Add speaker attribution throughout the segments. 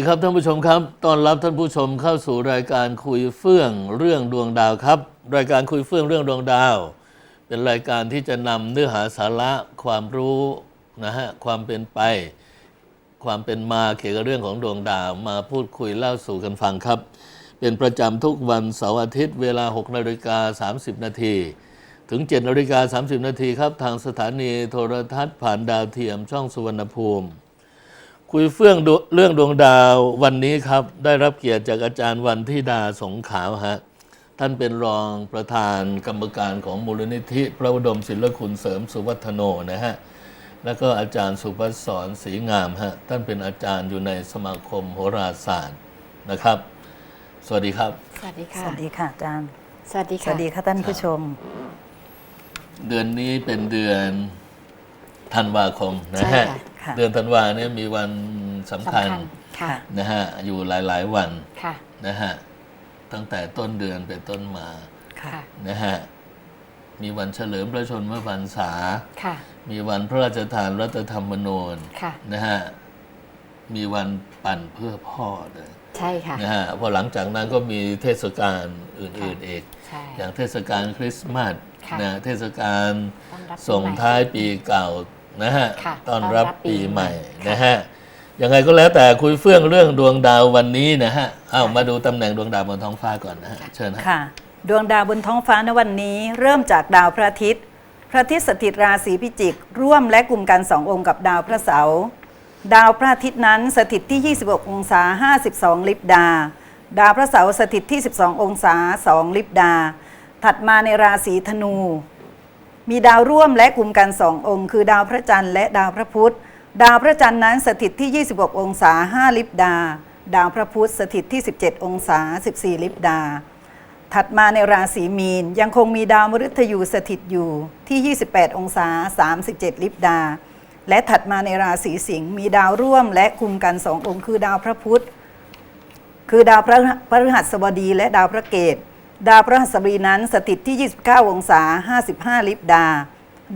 Speaker 1: ดีครับท่านผู้ชมครับ ต้อนรับท่านผู้ชมเข้าสู่รายการคุยเฟื่องเรื่องดวงดาวครับ รายการคุยเฟื่องเรื่องดวงดาว เป็นรายการที่จะนำเนื้อหาสาระความรู้นะฮะความเป็นไป ความเป็นมาเกี่ยวกับเรื่องของดวงดาว มาพูดคุยเล่าสู่กันฟังครับ เป็นประจำทุกวันเสาร์อาทิตย์เวลา6นาฬิกา30 นาทีถึง7นาฬิกา30 นาทีครับ ทางสถานีโทรทัศน์ผ่านดาวเทียมช่องสุวรรณภูมิ คุยเฟื่องดูเรื่องดวงดาววันนี้ครับ ได้รับเกียรติจากอาจารย์วันทิดาสงขาวฮะท่านเป็นรองประธานกรรมการของมูลนิธิ พระอุดมศิลคุณเสริมสุวัฒโนนะฮะแล้วก็อาจารย์สุภัสสรศรีงามฮะท่านเป็นอาจารย์อยู่ในสมาคมโหราศาสตร์นะครับ สวัสดีครับ
Speaker 2: สวัสดี
Speaker 3: ส
Speaker 2: ค่ะ
Speaker 3: วัสดีค่ะอาจารย์
Speaker 2: สวัสดี
Speaker 3: ส
Speaker 2: ค่ะ
Speaker 3: วัสดีค่ะท่านผู้ชม
Speaker 1: เดือนนี้เป็นเดือน ธันวาคมนะ
Speaker 2: ใช่
Speaker 1: ฮะ
Speaker 2: ค่ะ
Speaker 3: ค่ะ
Speaker 1: เดือนธันวาเนี่ยมีวันสำ
Speaker 2: สำ
Speaker 1: คัญ
Speaker 2: คัญค่ะ
Speaker 1: นะฮะอยู่หลายๆวัน
Speaker 2: ค่ะ
Speaker 1: นะฮะตั้งแต่ต้นเดือนเป็นต้นมา
Speaker 3: ค่ะ
Speaker 2: ค่ะ
Speaker 1: นะฮะมีวันเฉลิมพระชนมพรรษา
Speaker 2: ค่ะ
Speaker 1: มีวันพระราชทานรัฐธรรมนูญ
Speaker 2: ค่ะ
Speaker 1: นะฮะมีวันปั่นเพื่อพ่อเลย
Speaker 2: ใช่ค่ะ
Speaker 1: นะฮะพอหลังจากนั้นก็มีเทศกาลอื่นๆอีก
Speaker 2: ใช่
Speaker 1: อย่างเทศกาลคริสต์มาส
Speaker 2: ค่ะ
Speaker 1: นะเทศกาล
Speaker 2: ต้อนรับปี
Speaker 1: ส่ง
Speaker 2: ใหม่
Speaker 1: ท้ายปีเก่า นะฮะ
Speaker 2: ค่ะ
Speaker 1: ต้อนรับ
Speaker 2: ต้อนรับปี
Speaker 1: ปีใหม่
Speaker 2: ใหม่
Speaker 1: นะฮะยังไงก็แล้วแต่คุยเฟื่องเรื่องดวงดาววันนี้นะฮะเอามาดูตำแหน่งดวงดาวบนท้องฟ้าก่อนนะฮะเชิญฮะ
Speaker 3: ค่ะ ดวงดาวบนท้องฟ้าในวันนี้ เริ่มจากดาวพระอาทิตย์ พระอาทิตย์สถิตราศีพิจิก ร่วมและกลุ่มกันสององค์กับดาวพระเสาร์ดาวพระอาทิตย์นั้นสถิตที่ 26 องศา 52 ลิบดา ดาวพระเสาร์สถิตที่ 12 องศา 2 ลิบดา ถัดมาในราศีธนู มีดาวร่วมและกลุ่มกันสององค์ คือดาวพระจันทร์และดาวพระพุธ ดาวพระจันทร์นั้นสถิตที่ 26 องศา 5 ลิบดา ดาวพระพุธสถิตที่ 17 องศา 14 ลิบดา ถัดมาในราศีมีนยังคงมีดาวมฤตยูสถิตอยู่ที่ 28 องศา 37 ลิบดา และถัดมาในราศีสิงห์มีดาวร่วมและกลุ่มกันสององค์ คือดาวพระพุธ คือดาวพระพฤหัสบดีและดาวพระเกต ดาวพระหัสบดีนั้นสถิตที่ 29 องศา 55 ลิบดา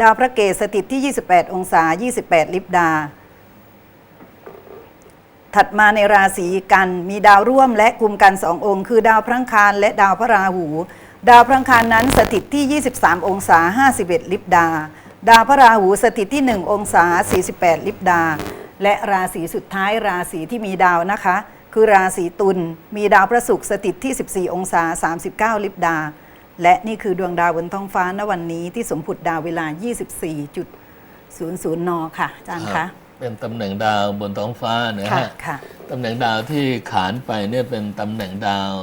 Speaker 3: ดาวพระเกตสถิตที่ 28 องศา 28 ลิบดา ถัดมาในราศีกันมีดาวร่วมและกลุ่มกันสององค์ คือดาวพระังคารและดาวพระราหู ดาวพระังคารนั้นสถิตที่ 23 องศา 51 ลิบดา ดาวพระราหูสถิตที่ 1 องศา 48 ลิบดา และราศีสุดท้ายราศีที่มีดาวนะคะ คือราศีตุลมีดาวพระศุกร์สถิตที่ 14 องศา 39 ลิบดา และนี่คือดวงดาวบนท้องฟ้าณวันนี้ที่สมผุดดาวเวลา 24.00 น ค่ะอาจารย์
Speaker 1: ครั
Speaker 3: คะ
Speaker 1: บเป็นตำแหน่งดาวบนท้องฟ้านะ
Speaker 3: ค่ะ
Speaker 1: ฮะ
Speaker 3: ค่ะ
Speaker 1: ตำแหน่งดาวที่ขานไปเนี่ยเป็นตำแหน่งดาว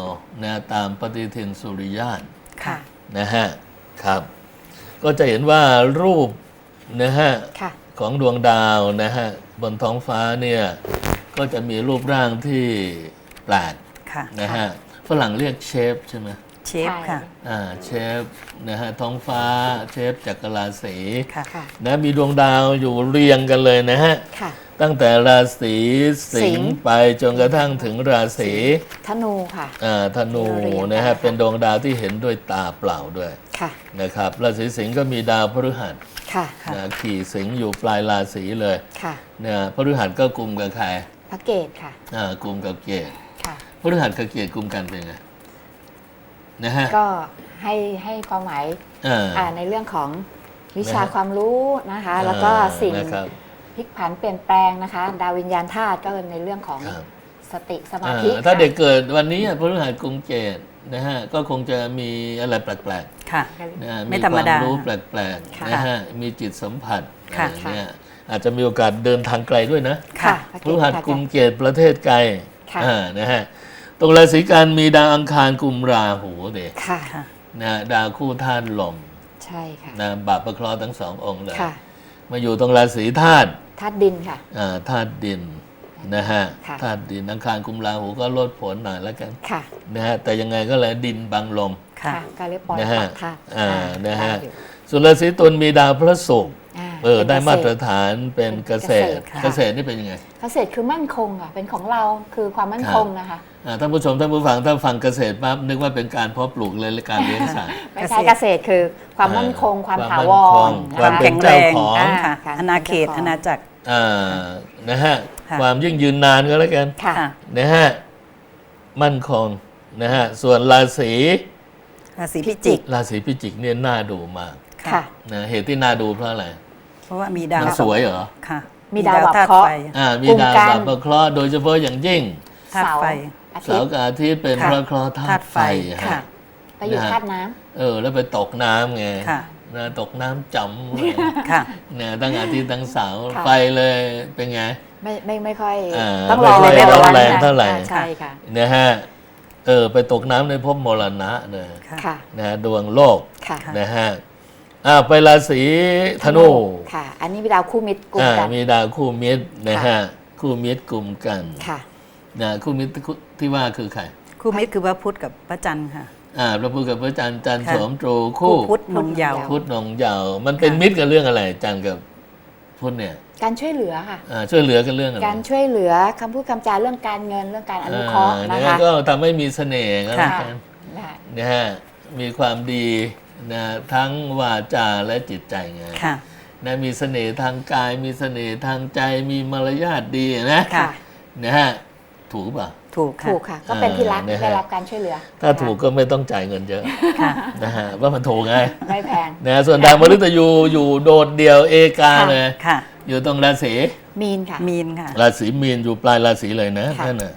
Speaker 1: นะตามปฏิทินสุริยาน
Speaker 2: ค่ะ
Speaker 1: นะฮะครับ ก็จะเห็นว่ารูปนะฮะ
Speaker 2: ค่ะ
Speaker 1: ของดวงดาวนะฮะบนท้องฟ้าเนี่ย ก็จะมีรูปร่างที่แปลก
Speaker 3: ค่ะ
Speaker 1: นะฮะฝรั่งเรียกเชฟใช่ไหม
Speaker 3: เชฟค่ะ
Speaker 1: อ่าเชฟนะฮะท้องฟ้าเชฟจักรราศี
Speaker 3: ค่ะ
Speaker 2: ค่ะ
Speaker 1: นะมีดวงดาวอยู่เรียงกันเลยนะฮะ
Speaker 2: ค่ะ
Speaker 1: ตั้งแต่ราศีสิ
Speaker 2: สิ
Speaker 1: ง
Speaker 2: งห์
Speaker 1: ห์ไปจนกระทั่งถึงราศี
Speaker 2: ธนูค่ะ
Speaker 1: อ่าธนู
Speaker 2: เรียง
Speaker 1: นะฮะ
Speaker 2: กันค่ะ
Speaker 1: เป็นดวงดาวที่เห็นด้วยตาเปล่าด้วย
Speaker 2: ค่ะ
Speaker 1: นะครับราศีสิงห์ก็มีดาวพฤหัส
Speaker 2: ค่ะ
Speaker 3: ค่ะ
Speaker 1: นะขี่สิงห์อยู่ปลายราศีเลย
Speaker 2: ค่ะ
Speaker 1: นะพฤหัสก็กลุ่มกับใคร
Speaker 2: พระเกตค่ะ
Speaker 1: อ่ากลุ่มกับเกศ
Speaker 2: ค่ะ
Speaker 1: พฤหัสกับเกศกลุ่มกันเป็นไงนะฮะ
Speaker 2: ก็ให้ให้ความหมาย
Speaker 1: อ่า
Speaker 2: อ่าในเรื่องของวิชา
Speaker 1: นะฮะ
Speaker 2: ความรู้นะคะ แล้วก็สิ่ง
Speaker 1: นะครับ
Speaker 2: พลิกผันเปลี่ยนแปลงนะคะ ดาววิญญาณธาตุก็ในเรื่องของ
Speaker 1: ครับ
Speaker 2: สติสมา
Speaker 1: อ่า
Speaker 2: ธิ
Speaker 1: ถ้า
Speaker 2: ค่ะ
Speaker 1: เด็กเกิดวันนี้อะพฤหัสกลุ่มเกศนะฮะก็คงจะมีอะไรแปลกๆ
Speaker 3: ค่ะ
Speaker 1: นะฮะ
Speaker 3: ไม่ธรรมดา
Speaker 1: ควรู้แปลก
Speaker 2: ค่ะ
Speaker 1: ๆนะฮะ มีจิตสัมผัส
Speaker 3: ค่ะ
Speaker 1: อะไรเนี่ย อาจจะมีโอกาสเดินทางไกลด้วยนะ
Speaker 3: ค่ะ
Speaker 2: พระ
Speaker 1: พ
Speaker 2: เก
Speaker 1: ฤ
Speaker 2: ต
Speaker 1: หัส
Speaker 2: ค่ะ
Speaker 1: กุมเกตประเทศไกล
Speaker 2: ค่ะ
Speaker 1: อ่านะฮะตรงราศีกันมีดาวอังคารกุมราหูเด็ก
Speaker 2: ค่ะ
Speaker 3: ค่ะ
Speaker 1: นะดาวคู่ธาตุลม
Speaker 2: ใช่ค่ะ
Speaker 1: นะบาปประเคราะห์ทั้งสององค์เลย
Speaker 2: ค่ะ
Speaker 1: มาอยู่ตรงราศีธาตุ
Speaker 2: ธาตุดินค่ะ
Speaker 1: อ่าธาตุดินนะฮะ
Speaker 2: ค่ะ
Speaker 1: ธาตุดินอังคารกุมราหูก็ลดผลหน่อยแล้วกัน
Speaker 2: ค่ะ
Speaker 1: นะฮะแต่ยังไงก็เลยดินบังลม
Speaker 3: ค่ะ
Speaker 2: ก็เรียกปล่อย
Speaker 1: นะฮะ
Speaker 2: ปากธาตุ
Speaker 1: อ่า
Speaker 2: อ่า
Speaker 1: นะฮะ
Speaker 2: ได้อยู่
Speaker 1: ส่วนราศีตุลมีดาวพระศุกร์
Speaker 2: อ่า
Speaker 1: เออได้
Speaker 2: ป็น
Speaker 1: มาต
Speaker 2: เก
Speaker 1: ร
Speaker 2: ษ
Speaker 1: ฐานเป็นเกษตร
Speaker 2: ค่ะ
Speaker 1: เกษตรนี่เป็นยังไง
Speaker 2: เกษตรคือมั่นคงอะเป็นของเราคือความมั่นคงนะคะ
Speaker 1: อ่าท่านผู้ชมท่านผู้ฟังถ้าฟังเกษตรปั๊บนึกว่าเป็นการเพาะปลูกเลยและการเลี้ยงสัตว์
Speaker 2: ไม่ใช่เกษตรคือความมั่นคง ความถาวร
Speaker 1: ความมั่นคงความ
Speaker 2: นะคะ
Speaker 1: เป็น
Speaker 3: แข็งแรง
Speaker 1: เจ้าของ
Speaker 3: ค่ะ
Speaker 2: ค่ะ
Speaker 3: อาณาเขตอาณาจักร
Speaker 1: อ่านะฮะ
Speaker 3: ค่ะ
Speaker 1: ความยิ่งยืนนานก็แล้วกัน
Speaker 2: ค่ะ
Speaker 3: ค่ะ
Speaker 1: นะฮะมั่นคงนะฮะส่วนราศี
Speaker 3: ราศีพิจิก
Speaker 1: ราศีพิจิกเนี่ยน่าดูมาก
Speaker 2: ค่ะ
Speaker 1: นะเหตุที่น่าดูเพราะอะไร
Speaker 3: เพ ราะว่ามีดาว
Speaker 1: มันสวยเหรอ
Speaker 3: ค่ะ
Speaker 2: มีดาวบาป
Speaker 3: ธตุ
Speaker 2: เคราะห์
Speaker 3: ไฟ
Speaker 1: อ่ามี
Speaker 2: กลุ่ม
Speaker 1: ดาว
Speaker 2: กัน
Speaker 1: บาปประเคราะห์โดยเฉพาะอย่างยิ่ง
Speaker 3: ธาตุ
Speaker 2: เสาร์
Speaker 3: ไฟ
Speaker 2: อาทิ
Speaker 1: เสา
Speaker 2: ต
Speaker 1: ร์
Speaker 2: ย์
Speaker 1: กับอาทิตย์เป็น
Speaker 3: ค่ะ
Speaker 1: พระเคราะห์ธา
Speaker 3: ธา
Speaker 1: ตุ
Speaker 3: ตุ
Speaker 1: ไฟ
Speaker 3: ไฟ
Speaker 1: ฮะ
Speaker 3: ค่ะ
Speaker 2: ไปอยู่
Speaker 1: นะฮะ
Speaker 2: ธาตุน้
Speaker 1: เออ แล้วไปตกน้ำไง
Speaker 3: ค่ะ
Speaker 1: นะตกน้ำจำเลย
Speaker 3: ค่ะ
Speaker 1: เนี่ยตั้งอาทิตย์ตั้งเสาร์
Speaker 2: ค่ะ
Speaker 1: ไปเลยเป็นไงำ
Speaker 2: ไม่ไม่ไม่ค่อย
Speaker 1: อ่า
Speaker 2: ต้องรอ
Speaker 1: ไม่ค่อย
Speaker 2: เวลา
Speaker 1: ร้อนแรง
Speaker 2: นะ
Speaker 1: เท่าไหร่
Speaker 2: ใช่ค่ะ
Speaker 1: นะฮะเออไปตกน้ำในภพมรณะเลย
Speaker 3: ค่ะ
Speaker 2: ค่ะ
Speaker 1: นะฮะดวงโลก
Speaker 2: ค่ะ
Speaker 3: ค่ะ
Speaker 1: นะฮะ อ่าไปราศีธนู
Speaker 2: ค่ะ อันนี้มีดาวคู่มิตรกลุ่ม
Speaker 1: อ่า
Speaker 2: กัน
Speaker 1: มีดาวคู่มิตรนะฮะคู่มิตรกลุ่มกัน
Speaker 2: ค่ะ
Speaker 1: นะคู่มิตรที่ว่าคือใคร
Speaker 3: คู่มิตรคือพระพุธกับพระจันทร์ค่ะ
Speaker 1: อ่าพระพุธกับพระจันทร์จันทร์
Speaker 3: ค่ะ
Speaker 1: โสมตรูคู่
Speaker 3: พุธนงเยาว
Speaker 1: พุธนงเยาวมันเป็น
Speaker 3: ค่ะ
Speaker 1: มิตรกันเรื่องอะไรจันทร์กับพุธเนี่ย
Speaker 2: การช่วยเหลือค่ะ
Speaker 1: อ่าช่วยเหลือกันเรื่องอะไร
Speaker 2: การช่วยเหลือคำพูดคำจาเรื่องการเงินเรื่องการอนุเคราะห์
Speaker 1: อ่
Speaker 2: นะ
Speaker 1: เนี่ย
Speaker 2: คะ
Speaker 1: ก็ทำให้มีเสน่ห์กัน
Speaker 3: ค่ะ
Speaker 1: แล้วกัน
Speaker 2: ได้
Speaker 1: นะฮะมีความดี นะทั้งวาจาและจิตใจไง
Speaker 3: ค่ะ
Speaker 1: นะมีเสน่ห์ทางกาย มีเสน่ห์ทางใจมีมารยาทดีนะ
Speaker 3: ค่ะ
Speaker 1: นะฮะถูกเปล่ะ
Speaker 3: ถูกค่ะ
Speaker 2: ถูกค่ะ ก็เป็นที่รัก
Speaker 1: อ่านะฮะ
Speaker 2: ได้รับการช่วยเหลือ
Speaker 1: ถ้าถูกก็ไม่ต้องจ่ายเงินเยอะ
Speaker 3: ค่ะ
Speaker 1: นะฮะว่ามันถูกไง
Speaker 2: ไม่แพง
Speaker 1: นะส่วนดาวมฤตยูอยู่โดดเดี่ยวเอกา
Speaker 2: ค่ะ
Speaker 1: เลย
Speaker 3: ค่ะ
Speaker 1: อยู่ตรงราศี
Speaker 2: มีนค่ะ
Speaker 3: มีนค่ะ
Speaker 1: ราศีมีนอยู่ปลายราศีเลยนะ
Speaker 2: ค่ะ
Speaker 1: นั่นน่ะ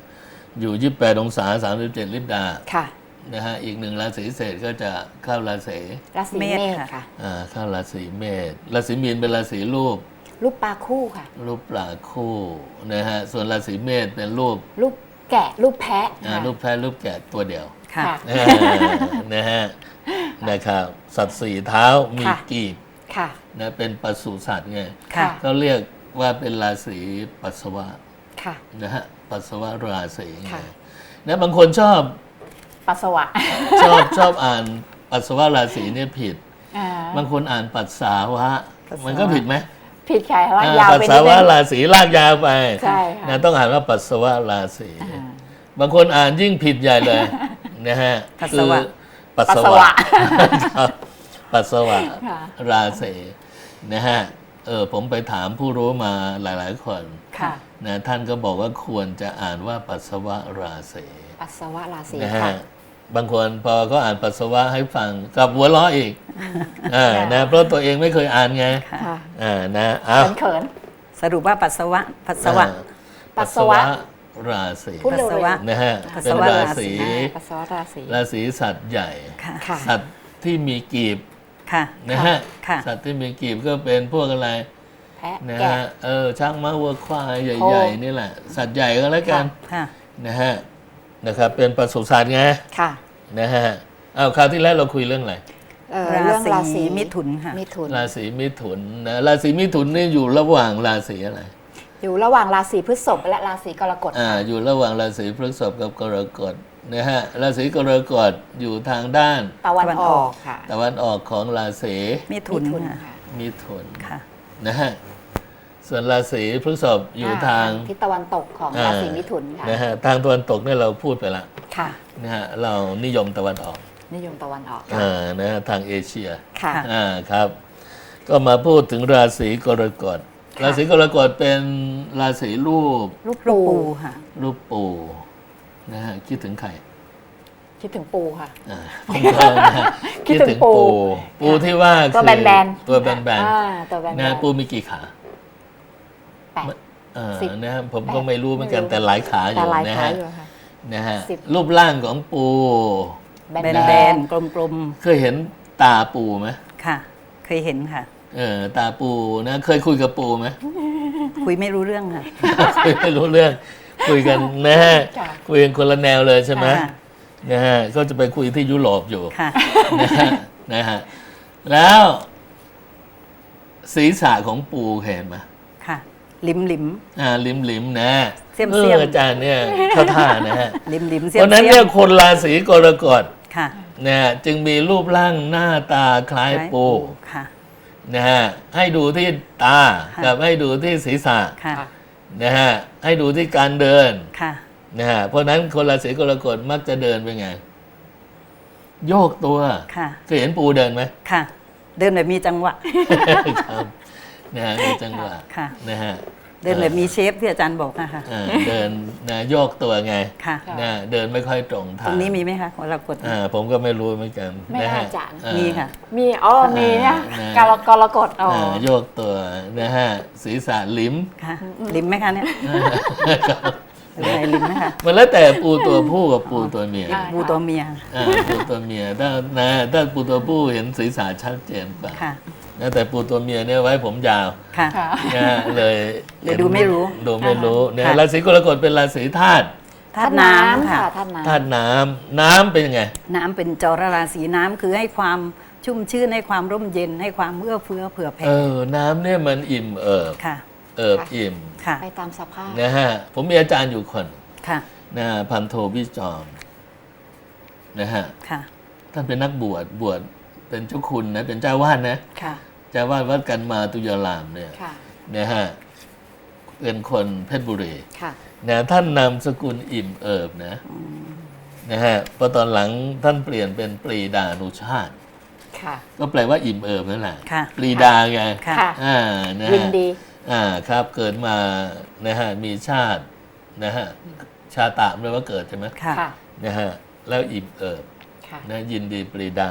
Speaker 1: อยู่ 28 องศา 37 ลิบดา
Speaker 2: ค่ะ
Speaker 1: นะฮะอีกหนึ่งราศีเศษก็จะเข้าราศี
Speaker 2: ราศีเม
Speaker 3: เม
Speaker 2: ษ
Speaker 3: ษค่ะ
Speaker 2: ค่ะ
Speaker 1: อ่าเข้าราศีเมษราศีมีนเป็นราศีรูป
Speaker 2: รูปปลาคู่ค่ะ
Speaker 1: รูปปลาคู่นะฮะส่วนราศีเมษเป็นรูป
Speaker 2: รูปแกะรูปแพะ
Speaker 1: อ่า
Speaker 2: ค่ะ
Speaker 1: รูปแพ้รูปแกะตัวเดียว
Speaker 3: ค่ะ
Speaker 2: ค่ะ
Speaker 1: อ่านะฮะนะครับสัตว์สี่เท้ามี
Speaker 2: ค่ะ
Speaker 1: กีบ
Speaker 2: ค่ะ
Speaker 1: นะเป็นปศุสัตว์ไง
Speaker 3: ค่ะ
Speaker 1: เขาเรียกว่าเป็นราศีปัสสาวะ
Speaker 2: ค่ะ
Speaker 1: นะฮะปัสสาวะราศีไง
Speaker 2: ค่ะ
Speaker 1: นะบางคนชอบ
Speaker 2: ปัสสาวะ
Speaker 1: ชอบชอบอ่านปัสสาวะราศีเนี่ยผิด
Speaker 2: อ่า
Speaker 1: บางคนอ่านปัสสาวะ
Speaker 3: ปัสสาวะ
Speaker 1: มันก็ผิดไหม
Speaker 2: ผิดค่ะลาก
Speaker 1: อ่ายา
Speaker 2: ว
Speaker 1: ปัส
Speaker 2: ไปนิ
Speaker 1: สา
Speaker 2: ดนึ
Speaker 1: วะ
Speaker 2: ง
Speaker 1: ราศีลากยาวไป
Speaker 2: ใช่ค่ะ
Speaker 1: นะต้องอ่านว่าปัสสาวะราศี
Speaker 2: อ่า
Speaker 1: บางคนอ่านยิ่งผิดใหญ่เลยนะฮะ
Speaker 3: ปัสสาวะ
Speaker 1: คือปัส
Speaker 2: ปัส
Speaker 1: สา
Speaker 2: สาวะ
Speaker 1: วะครับปัสสาวะ
Speaker 2: ค่ะ
Speaker 1: ราศีนะฮะเออผมไปถามผู้รู้มาหลาย ๆ คน
Speaker 2: ค่ะ
Speaker 1: นะท่านก็บอกว่าควรจะอ่านว่าปัสสาวะราศี
Speaker 2: ปัสสาวะราศี
Speaker 1: นะ
Speaker 2: ค่ะ
Speaker 1: ฮะ บางคนพอเขาอ่านปัสสาวะให้ฟังกลับหัวเราะอีกอ่านะเพราะตัวเองไม่เคยอ่านไง
Speaker 3: ค่ะ
Speaker 2: ค่ะ
Speaker 1: อ่านะเอา
Speaker 2: เขิน
Speaker 3: สรุปว่าปัสสาวะปัสสาวะ
Speaker 1: อ่า
Speaker 2: ปัสสาวะ
Speaker 1: ราศี
Speaker 2: พูดเร็ว
Speaker 3: ปัสสาวะ
Speaker 2: ๆ
Speaker 1: นะฮะ
Speaker 3: ปัส
Speaker 1: เป็น
Speaker 3: สาวะ
Speaker 1: รา
Speaker 3: ราศี
Speaker 1: ศี
Speaker 2: อ่าปัสสาวะราศี
Speaker 1: ราศีสัตว์ใหญ่
Speaker 3: ค่ะ
Speaker 2: ค่ะ
Speaker 1: สัตว์ที่มีกีบ
Speaker 3: ค่ะ
Speaker 1: นะฮะ
Speaker 3: ค่ะ
Speaker 1: สัตว์ที่มีกีบก็เป็นพวกอะไร
Speaker 2: แพะ
Speaker 1: นะ
Speaker 2: แกะ
Speaker 1: ฮะเออช้างม้าวัวควายให
Speaker 2: โค
Speaker 1: ญ่ๆนี่แหละ สัตว์ใหญ่ก็แล้วกัน
Speaker 3: ค่ะ
Speaker 1: นะฮะนะครับเป็นปศุสัตว์ไง
Speaker 2: ค่ะ
Speaker 1: นะฮะเอาคราวที่แล้วเราคุยเรื่องอะไร
Speaker 2: เอ่อ
Speaker 3: รา
Speaker 2: เรื่องรา
Speaker 3: ศี
Speaker 2: ศี
Speaker 3: มิถุนค่ะ
Speaker 2: มิถุน
Speaker 1: ราศีมิถุนนะราศีมิถุนนี่อยู่ระหว่างราศีอะไร
Speaker 2: อยู่ระหว่างราศีพฤษภและราศีกรกฎ
Speaker 1: อ่าอยู่ระหว่างราศีพฤษภกับกรกฎนะฮะราศีกรกฎอยู่ทางด้าน
Speaker 2: ตะวัน
Speaker 3: ตะวัน
Speaker 2: อ
Speaker 3: อ
Speaker 2: อ
Speaker 3: อกก
Speaker 2: ค่ะ
Speaker 1: ตะวันออกของราศี
Speaker 3: มิถุน
Speaker 2: มิถุน
Speaker 3: ค่ะ
Speaker 2: ค่ะ
Speaker 1: มิถุน
Speaker 3: ค่ะ
Speaker 1: นะฮะ ส่วนราศีพฤษภอยู่ทาง
Speaker 2: ทิศตะวันตกของ
Speaker 1: อ่า
Speaker 2: ราศีมิถุนค่ะ
Speaker 1: นะฮะทางตะวันตกเนี่ยเราพูดไปละ
Speaker 2: ค่ะ
Speaker 1: นะฮะเรานิยมตะวันออก
Speaker 2: นิยมตะวันออก
Speaker 1: อ่านะฮะทางเอเชีย
Speaker 2: ค่ะ
Speaker 3: ค่ะ
Speaker 1: อ่าครับ ก็มาพูดถึงราศีกรกฎ
Speaker 2: ค่ะ
Speaker 1: ราศีกรกฎเป็นราศีรูป
Speaker 2: ลูก
Speaker 3: ลู
Speaker 2: ปู
Speaker 3: กปูค่ะ
Speaker 1: รูปปู่นะฮะคิดถึงใคร
Speaker 2: คิดถึงปูค่ะ
Speaker 1: อ่าผมก็นะฮะ
Speaker 2: คิดถึงปู
Speaker 1: ปูที่ว่า
Speaker 2: ตัว
Speaker 1: คือ
Speaker 2: แบนๆ
Speaker 1: ตัวแบน
Speaker 2: อ่าตัวแบน
Speaker 1: ๆ
Speaker 2: ๆ
Speaker 1: นะปูมีกี่ขา
Speaker 2: แปด
Speaker 1: เออ
Speaker 2: สิบ
Speaker 1: นะฮะผมก็
Speaker 2: แปด
Speaker 1: ไม่รู้เหมือนกัน
Speaker 2: ไม่รู้
Speaker 1: แต่หลายขาอ
Speaker 2: แต่
Speaker 1: ยู่
Speaker 2: ลาย
Speaker 1: นะ
Speaker 2: คล้า
Speaker 1: ฮะ
Speaker 2: ยอยู่ค่ะ
Speaker 1: นะฮะ
Speaker 2: สิบ
Speaker 1: รูปร่างของปู
Speaker 2: แบ
Speaker 3: แบ
Speaker 2: น
Speaker 3: น
Speaker 2: ๆ
Speaker 3: แบนกลมกลม
Speaker 1: เคยเห็นตาปูไหม
Speaker 3: ๆค่ะ เคยเห็นค่ะ
Speaker 1: เออตาปูนะเคยคุยกับปูไหม
Speaker 3: คุยไม่รู้เรื่องค่ะ
Speaker 1: คุยไม่รู้เรื่องคุยกันนะฮะ
Speaker 2: ค่ะ
Speaker 1: คุยกันคนละแนวเลยใช่ไหม
Speaker 3: ค่ะ
Speaker 1: นะฮะก็จะไปคุยที่ยุโรปอยู่
Speaker 3: ค่ะ
Speaker 1: นะฮะนะฮะแล้วศีรษะของปูเห็นไหม
Speaker 3: ค่ะ ลิมลิม
Speaker 1: อ่าลิมลิมๆนะ
Speaker 3: เสี้ยมๆ
Speaker 1: อออาจารย์เนี่ยเข้าท่านะฮะ
Speaker 3: ลิมลิม
Speaker 1: เพ
Speaker 3: เสียม
Speaker 1: ราะฉะนั้น
Speaker 3: เสี
Speaker 1: เนี่ยย
Speaker 3: ม
Speaker 1: คนราศีกรกฎ
Speaker 3: ค่ะ
Speaker 1: นะฮะจึงมีรูปร่างหน้าตาคล้ายปู
Speaker 3: ค่ะ
Speaker 1: นะฮะให้ดูที่ตา
Speaker 3: ค่ะ
Speaker 1: กับให้ดูที่ศีรษะ
Speaker 3: ค่ะ
Speaker 1: นะฮะให้ดูที่การเดิน
Speaker 3: ค่ะ
Speaker 1: นะฮะเพราะฉะนั้นคนราศีกรกฎมักจะเดินเป็นไงโยกตัว
Speaker 3: ค่ะ
Speaker 1: เคยเห็นปูเดินไหม
Speaker 3: ค่ะ เดินแบบมีจังหวะ
Speaker 1: ครับ นะฮะมีจังหวะ
Speaker 3: ค่ะ
Speaker 1: นะฮะ
Speaker 3: เดินแบบมีเชฟที่อาจารย์บอกนะคะ
Speaker 1: อ่าเดินนะโยกตัวไง
Speaker 3: ค่ะ
Speaker 1: นะเดินไม่ค่อยตรง
Speaker 3: ต
Speaker 1: ทาง
Speaker 3: รงนี้มีไหมคะของเรากด
Speaker 1: อ่าผมก็ไม่รู้เหมือนกัน
Speaker 2: ไม่
Speaker 1: นะฮะ
Speaker 2: น่าจะนะ
Speaker 1: อ่า
Speaker 3: มีค่ะ
Speaker 2: มีอ๋อมีเนี่ย
Speaker 1: อ่า
Speaker 2: กรกรกฎอ๋อ
Speaker 1: อ่าโยกตัวนะฮะศีรษะลิ้ม
Speaker 3: ค่ะ ลิมไหมคะเนี่ยหรือไงลิมไหมคะ
Speaker 1: มันแล้วแต่ปูตัวผู้กับปูตัวเมีย
Speaker 2: อ่า
Speaker 3: บูตัวเมีย
Speaker 1: อ่าปูตัวเมียถ้านะถ้าปูตัวผู้เห็นศีรษะชัดเจนกว่า
Speaker 3: ค่ะ
Speaker 1: นะแต่ปูตัวเมียเนี่ยไว้ผมยาว
Speaker 3: ค่ะ
Speaker 2: ค่ะ
Speaker 1: นะฮะเลย
Speaker 3: เลยดูไม่รู้
Speaker 1: ดูไม่รู้นะ
Speaker 3: ค่ะ
Speaker 1: ราศีกรกฎเป็นราศีธาตุ
Speaker 3: ธาตุน้ำค่ะ
Speaker 2: ธาตุน้ำ
Speaker 1: ธาตุน้ำน้ำเป็นยังไง
Speaker 3: น้ำเป็นจรราศีน้ำคือให้ความชุ่มชื่นให้ความร่มเย็นให้ความเอื้อเฟื้อเผื่อแผ่
Speaker 1: เออ น้ำเนี่ยมันอิ่มเอิบ
Speaker 3: ค่ะ
Speaker 1: เอิบอิ่ม
Speaker 3: ค่ะ
Speaker 2: ไปตามสภาพ
Speaker 1: นะฮะผมมีอาจารย์อยู่คน
Speaker 3: ค่ะ
Speaker 1: นะพันโทพี่จอมนะฮะ
Speaker 3: ค่ะ
Speaker 1: ท่านเป็นนักบวชบวช เป็นเจ้าคุณนะ เป็นเจ้าวาดนะ
Speaker 3: ค่ะ
Speaker 1: เจ้าวาดวัดกันมาตุยารามเนี่ย
Speaker 2: ค่ะ
Speaker 1: นะฮะเป็นคนเพชรบุรี
Speaker 2: ค่ะ
Speaker 1: นะท่านนามสกุลอิ่มเอิบนะนะฮะพอตอนหลังท่านเปลี่ยนเป็นปรีดานุชาติ
Speaker 2: ค่ะ
Speaker 1: ก็แปลว่าอิ่มเอิบนั่นแหละ
Speaker 3: ค่ะ
Speaker 1: ปรีดาไง
Speaker 3: ค่ะ
Speaker 2: ค่ะ
Speaker 1: อ่านะ
Speaker 2: ยิ
Speaker 1: ฮะ
Speaker 2: นดี
Speaker 1: อ่าครับ เกิดมานะฮะมีชาตินะฮะชาตะแปลว่าเกิดใช่ไหม
Speaker 3: ค่ะ
Speaker 2: ค่ะ
Speaker 1: นะฮะแล้วอิ่มเอิบ
Speaker 2: ค่ะ
Speaker 1: นะยินดีปรีดา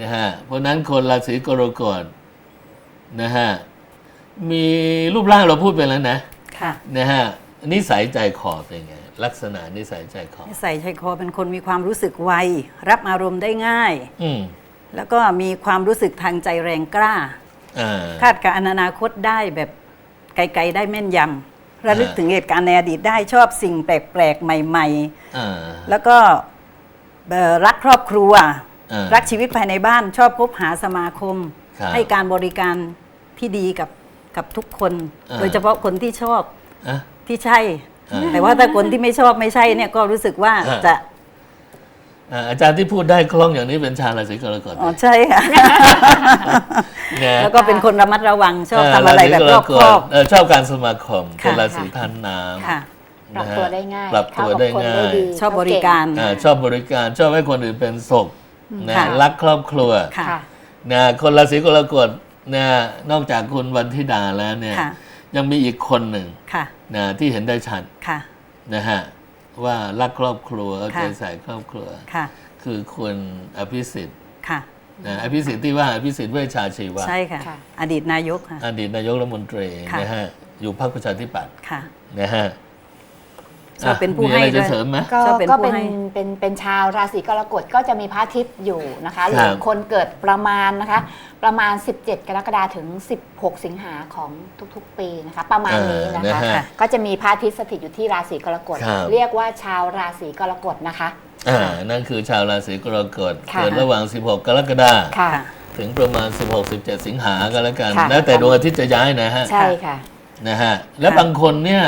Speaker 1: นะฮะเพราะฉะนั้นคนราศีกรกฎนะฮะมีรูปร่างเราพูดไปแล้วนะ
Speaker 3: ค่ะ
Speaker 1: นะฮะนิสัยใจคอเป็นไง ลักษณะนิสัยใจคอ
Speaker 3: นิสัยชัยคอเป็นคนมีความรู้สึกไว รับอารมณ์ได้ง่าย
Speaker 1: อืม
Speaker 3: แล้วก็มีความรู้สึกทางใจแรงกล้า
Speaker 1: อ่า
Speaker 3: คาดการณ์อนาคตได้แบบไกลๆได้แม่นยำระลึก
Speaker 1: อ่า
Speaker 3: ถึงเหตุการณ์ในอดีตได้ชอบสิ่งแปลกๆ ใหม่
Speaker 1: อ่า
Speaker 3: ๆ แล้วก็เอ่อรักครอบครัว
Speaker 1: อ่า
Speaker 3: รักชีวิตภายในบ้านชอบคบหาสมาคม
Speaker 1: ครับ
Speaker 3: ให้การบริการที่ดีกับกับทุกคน
Speaker 1: อ่า
Speaker 3: โดยเฉพาะคนที่ชอบ
Speaker 1: อะ
Speaker 3: ที่ใช่
Speaker 1: อ่า
Speaker 3: แต่ว่าถ้าคนที่ไม่ชอบไม่ใช่เนี่ยก็รู้สึกว่า
Speaker 1: อ่า
Speaker 3: จะ
Speaker 1: อ่าอาจารย์ที่พูดได้คล่องอย่างนี้เป็นชาวราศีกรกฎ
Speaker 3: อ๋อใช่ค่ะ
Speaker 1: นะ
Speaker 3: แล้วก็เป็นคนระมัดระวังชอบ
Speaker 1: เทำ
Speaker 3: อะไรแบบรอบคอบ
Speaker 1: เออชอบการสมาคม
Speaker 3: ค่ะ
Speaker 1: เป็นราศีท่านน้ำ
Speaker 3: ค่ะ
Speaker 2: ปรับ
Speaker 1: นะฮะ
Speaker 2: ตัวได้ง่าย
Speaker 1: ปรับตัวได้
Speaker 2: เข้ากับคน
Speaker 1: ง่า
Speaker 2: ได้
Speaker 1: ย
Speaker 2: ดี
Speaker 3: ชอบบริการ
Speaker 1: อ่าชอบบริการชอบให้คนอื่นเป็นศพ นะ
Speaker 3: ค่ะ
Speaker 1: รักครอบครัว
Speaker 3: ค่ะ
Speaker 2: ค่ะ
Speaker 1: นะคนราศีกรกฎนะนอกจากคุณวันธิดาแล้วเนี่ย
Speaker 3: ค่ะ
Speaker 1: ยังมีอีกคนหนึ่ง
Speaker 3: ค่ะ
Speaker 1: นะที่เห็นได้ชัด
Speaker 3: ค่ะ
Speaker 1: นะฮะว่ารักครอบครัวเอาใจ
Speaker 3: ค่ะ
Speaker 1: ใส่ครอบครัว
Speaker 3: ค่ะ
Speaker 1: คือคุณอภิสิทธิ์
Speaker 3: ค่ะ
Speaker 1: นะอภิสิทธิ์ที่ว่าอภิสิทธิ์เวชชาชีวะ
Speaker 3: ใช่ค่ะ
Speaker 2: ค่ะ
Speaker 3: อดีตนายกค่ะ
Speaker 1: อดีตนายกรัฐมนตรี
Speaker 3: ค่ะ
Speaker 1: นะฮะอยู่พรรคประชาธิปัตย์
Speaker 3: ค่ะ
Speaker 1: นะฮะ
Speaker 3: ชอบเป็นผู้
Speaker 1: มีอะไร
Speaker 3: ให้ด้
Speaker 1: จะ
Speaker 3: วย
Speaker 1: เสริมไหม
Speaker 2: ก็
Speaker 3: ชอบเป็น
Speaker 2: ก็
Speaker 3: ผู้
Speaker 2: เป็น
Speaker 3: ให้
Speaker 2: เป็นเป็นชาวราศีกรกฎก็จะมีพระอาทิตย์อยู่นะคะห
Speaker 1: ครั
Speaker 2: รื
Speaker 1: บ
Speaker 2: อคนเกิดประมาณนะคะ ประมาณ 17 กรกฎาคมถึง 16 สิงหาของทุกๆ ปีนะคะ ประมาณนี้นะ
Speaker 1: เออ
Speaker 2: คะ
Speaker 1: นะฮะ
Speaker 2: ก็จะมีพระอาทิตย์สถิตอยู่ที่ราศีกรกฎ
Speaker 1: ครับ
Speaker 2: เรียกว่าชาวราศีกรกฎนะคะ
Speaker 1: อ่านั่นคือชาวราศีกรกฎ
Speaker 2: ค่ะ
Speaker 1: เกิดระหว่าง 16 กรกฎาคม
Speaker 2: ค่ะ
Speaker 1: ถึงประมาณ 16-17 สิงหาก็แล้วกัน
Speaker 2: ค่ะ
Speaker 1: แล้วแต่ดวงอาทิตย์จะย้ายนะฮะ
Speaker 2: ใช่ค่ะ
Speaker 1: นะฮะแล้วบางคนเนี่ย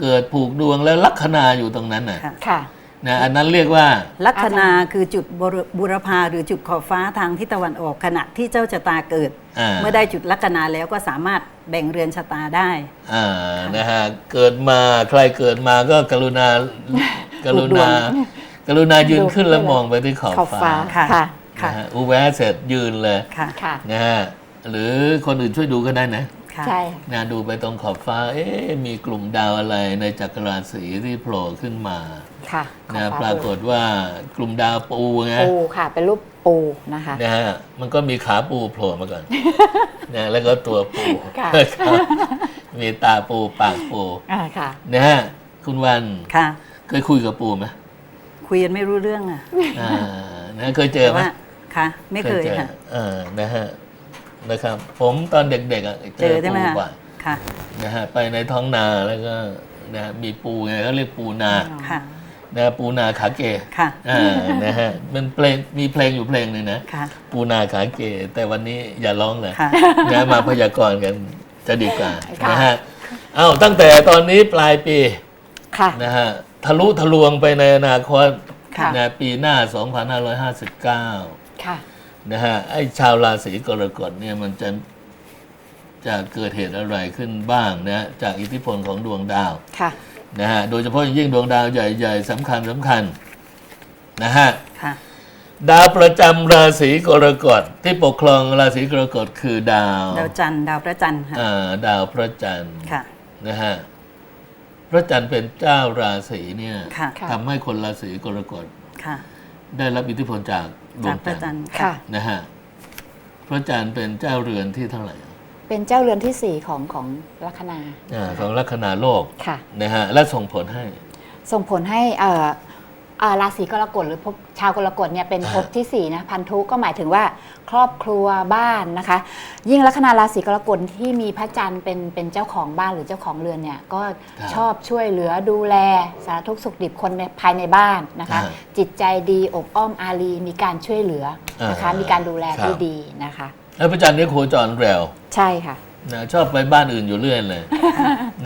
Speaker 1: เกิดผูกดวงแล้วลัคนาอยู่ตรงนั้นน่ะ
Speaker 3: ค่ะ
Speaker 2: ค่ะ
Speaker 1: นะอันนั้นเรียกว่า
Speaker 3: ลัคนาคือจุดบุรบุรพาหรือจุดขอบฟ้าทางทิศตะวันออกขณะที่เจ้าชะตาเกิด
Speaker 1: อ่า
Speaker 3: เมื่อได้จุดลัคนาแล้วก็สามารถแบ่งเรือนชะตาได้
Speaker 1: อ่านะฮะเกิดมาใครเกิดมาก็กรุณากรุณา กรุณายืนขึ้นแล้วมองไปที่ขอบ
Speaker 2: ขอบ
Speaker 1: ฟ้า
Speaker 2: ฟ้า
Speaker 3: ค่ะ
Speaker 2: ค่ะ
Speaker 1: นะฮะอุแวะเสร็จยืนเลย
Speaker 3: ค่ะ
Speaker 2: ค่ะ
Speaker 1: นะฮะหรือคนอื่นช่วยดูก็ได้นะ
Speaker 3: ค่ะ
Speaker 2: ใช่
Speaker 1: นะดูไปตรงขอบฟ้า เอ๊ะมีกลุ่มดาวอะไรในจักรราศีที่โผล่ขึ้นมา
Speaker 2: ค่ะข
Speaker 1: นะ
Speaker 2: อบฟ้
Speaker 1: ปรากฏว่ากลุ่มดาวปูไง
Speaker 2: ปูค่ะ เป็นรูปปูนะคะ
Speaker 1: นะฮะมันก็มีขาปูโผล่มาก่อน นะแล้วก็ตัวปู
Speaker 2: ค่ะ
Speaker 1: ครับมีตาปูปากปู
Speaker 2: อ่าค่ะ
Speaker 1: นะฮะคุณวัน
Speaker 3: ค่ะ
Speaker 1: เคยคุยกับปูไหม
Speaker 3: คุยกันไม่รู้เรื่องอะ
Speaker 1: อ่านะเคยเจอ
Speaker 3: แต่
Speaker 1: ไหม
Speaker 3: ว่าค่ะ ไม่เคย
Speaker 1: จอ
Speaker 3: ค่ะ
Speaker 1: อ่านะฮะ นะครับ ผมตอนเด็กๆอะ
Speaker 3: เจอใช่ไหม
Speaker 1: ปู
Speaker 3: คะ
Speaker 1: บ่อย
Speaker 3: ค่ะ
Speaker 1: นะฮะไปในท้องนาแล้วก็นะฮะมีปูไงเขาเรียกปูนา
Speaker 3: ค่ะ
Speaker 1: นะฮะปูนาขาเก
Speaker 3: ค่ะ
Speaker 1: อ่านะฮะมันเพลงมีเพลงอยู่เพลงหนึ่งนะ
Speaker 3: ค่ะ
Speaker 1: ปูนาขาเกแต่วันนี้อย่าร้องเลย
Speaker 3: ค่ะ
Speaker 1: นะมาพยากรณ์กันจะดีกว่า
Speaker 2: ค่ะ
Speaker 1: นะฮะเอ้าตั้งแต่ตอนนี้ปลายปี
Speaker 2: ค่ะ
Speaker 1: นะฮะทะลุทะลวงไปในอนาคต
Speaker 3: ค่ะ
Speaker 1: นะปีหน้า 2559
Speaker 2: ค่ะ
Speaker 1: นะฮะไอ้ชาวราศีกรกฎเนี่ยมันจะจะเกิดเหตุอะไรขึ้นบ้างนะจากอิทธิพลของดวงดาว
Speaker 2: ค่ะ
Speaker 1: นะฮะโดยเฉพาะอย่างยิ่งดวงดาวใหญ่ๆสำคัญสำคัญนะฮะ
Speaker 3: ค่ะ
Speaker 1: ดาวประจำราศีกรกฎที่ปกครองราศีกรกฎคือดาว
Speaker 3: ดาวจันทร์ดาวพระจันทร์ค่ะ
Speaker 1: อ่าดาวพระจันทร์
Speaker 3: ค่ะ
Speaker 1: นะฮะพระจันทร์เป็นเจ้าราศีเนี่ย
Speaker 3: ค่ะ
Speaker 2: ค่ะ
Speaker 1: ทำให้คนราศีกรกฎ
Speaker 3: ค่ะ
Speaker 1: ได้รับอิทธิพลจาก ดว
Speaker 3: จาก
Speaker 1: ง
Speaker 3: พระ
Speaker 1: จั
Speaker 3: จั
Speaker 1: น
Speaker 3: น
Speaker 1: ท
Speaker 3: ท
Speaker 1: ร์
Speaker 3: ร์
Speaker 2: ค่ะ
Speaker 1: นะฮะพระจันทร์เป็นเจ้าเรือนที่เท่าไหร่
Speaker 2: เป็นเจ้าเรือนที่สี่ของของลัคนา
Speaker 1: อ่าของลัคนาโลก
Speaker 2: ค่ะ
Speaker 1: นะฮะและส่งผลให้
Speaker 2: ส่งผลให้เอ่อเอ่อ ราศีกรกฎหรือภพชาวกรกฎเนี่ยเป็น
Speaker 1: อ่า
Speaker 2: ภพที่สี่นะ พันธุก็หมายถึงว่าครอบครัวบ้านนะคะ ยิ่งลัคนาราศีกรกฎที่มีพระจันทร์เป็นเป็นเจ้าของบ้านหรือเจ้าของเรือนเนี่ยก็ชอบช่วยเหลือดูแลสารทุกข์สุขดิบคนในภายในบ้านนะคะ จิตใจดีอบอ้อมอารีมีการช่วยเหลือนะคะมีการดูแลที่ดีนะคะ
Speaker 1: แล้วพระจันทร์นี่โคจรเร็ว
Speaker 2: ใช่ค่ะ
Speaker 1: นะชอบไปบ้านอื่นอยู่เรื่อยเลย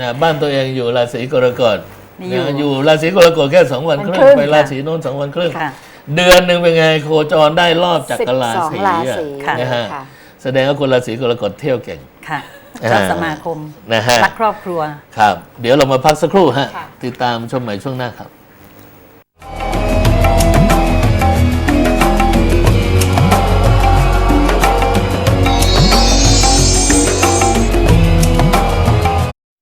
Speaker 1: นะบ้านตัวเองอยู่ราศีกรกฎ
Speaker 3: นี่
Speaker 1: นะ
Speaker 3: อยู่
Speaker 1: อยู่ราศีกรกฎแค่สองวันครึ่
Speaker 2: วันครึ่
Speaker 1: ง
Speaker 2: ง
Speaker 1: ไปราศีโน้นสองวันครึ่ง
Speaker 3: ค่ะ
Speaker 1: เดือนหนึ่งเป็นไงโคจรได้รอบจากกราศี
Speaker 2: 12รา
Speaker 1: อะ
Speaker 2: ศี
Speaker 3: ค่ะ
Speaker 1: นะฮะ
Speaker 2: ค่ะ
Speaker 1: แสดงว่าคนราศีกรกฎเที่ยวเก่ง
Speaker 3: ค่ะ
Speaker 1: อ่า
Speaker 3: ชอบสมาคม
Speaker 1: นะฮะ
Speaker 3: รักครอบครัว
Speaker 1: ครับ เดี๋ยวเรามาพักสักครู่ฮะ
Speaker 2: ค่ะ
Speaker 1: ติดตามชมใหม่ช่วงหน้าครับ